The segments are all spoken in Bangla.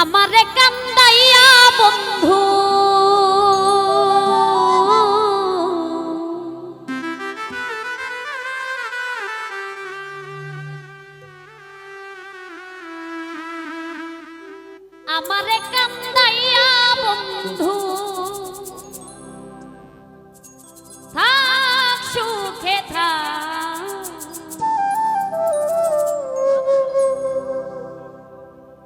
আমারে কান্দাইয়া বন্ধু। আমারে কান্দাইয়া বন্ধু।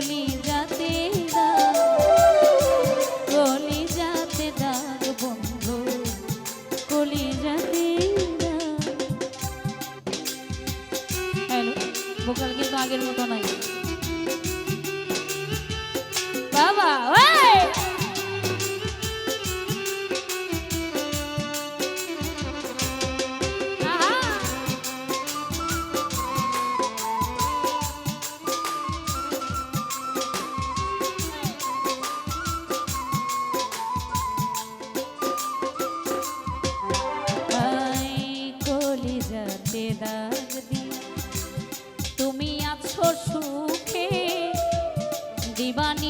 কলি যাতে দাগ হ্যালো ভোকাল কিন্তু আগের মতো নাই। বাবা কলিজাতে দাগ দিয়ে তুমি আছো সুখে দিবানিশি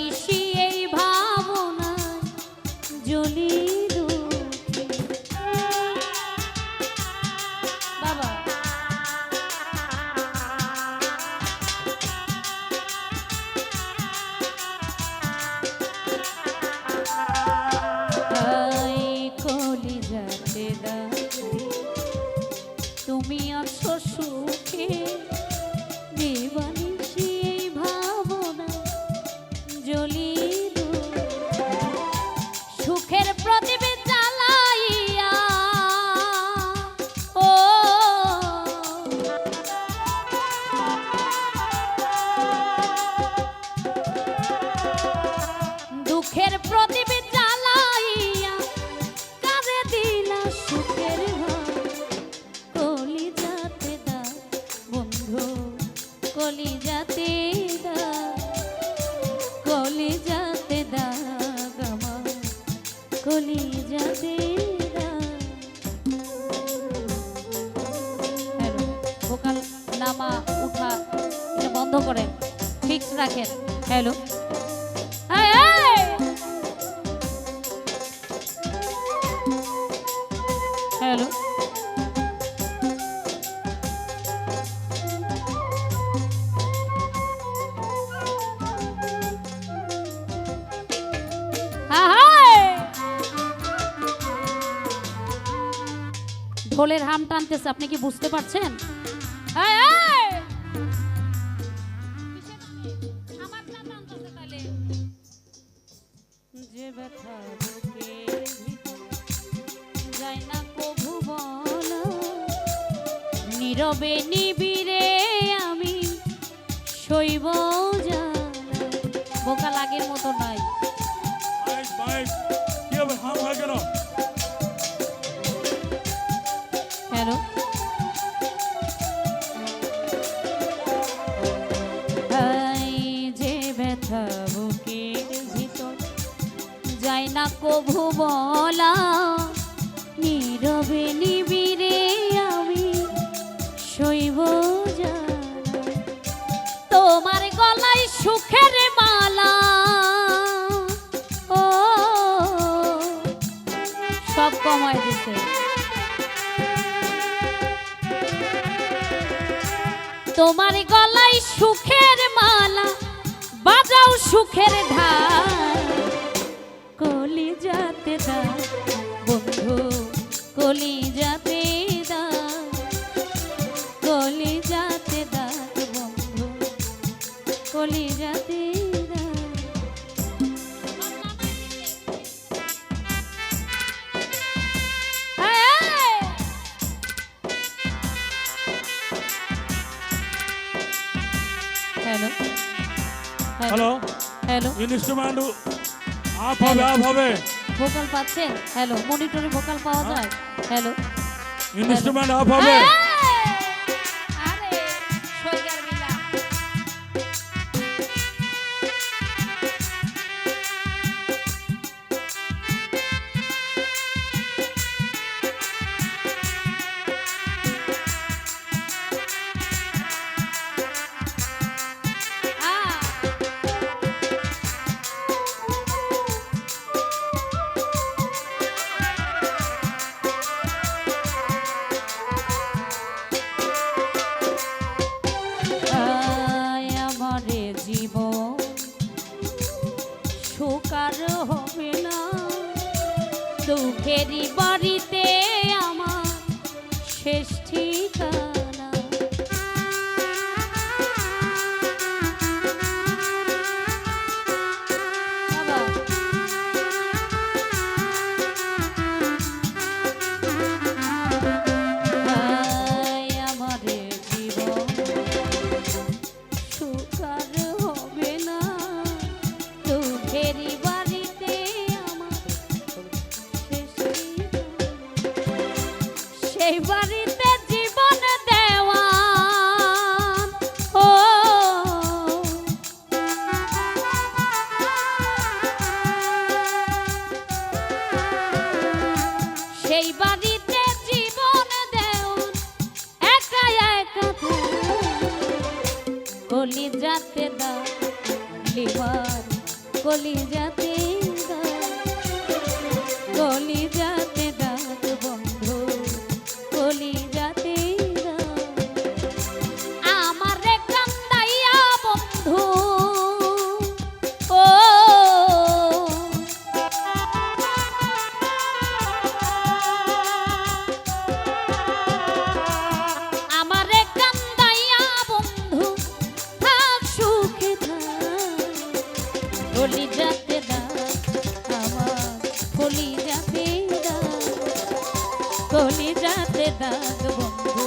তুমি আছো সুখে। নামা উঠা, এটা বন্ধ করেন। ফিক্স রাখেন। হ্যালো! হ্যালো। ঢোলের হাম টানতেছে, আপনি কি বুঝতে পারছেন! যে ব্যথা যায় না কভু বলা। নীরবে নিবিরে আমি শৈব জানা। বোকা লাগের মতো নাই। হয় হ্যালো? তোমার গলায় সুখের মালা বাজাও সুখের ধার। কলি যাতে দা বন্ধু কলি hello hello hello instrument up হবে আপ হবে ভোকাল পাচ্ছেন হ্যালো মনিটরে ভোকাল পাওয়া যায়? হ্যালো ইনস্ট্রুমেন্ট আপ হবে শেষ সেই বাড়িতে জীবন দেওয়া ও। সেই কলি যাতে দাও কলি যাতে কলি যাতে দাগ বন্ধু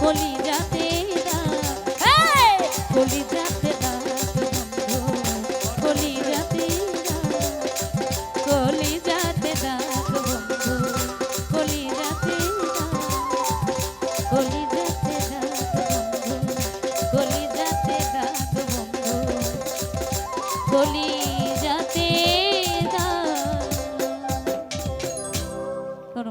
কলি যাতে দাগ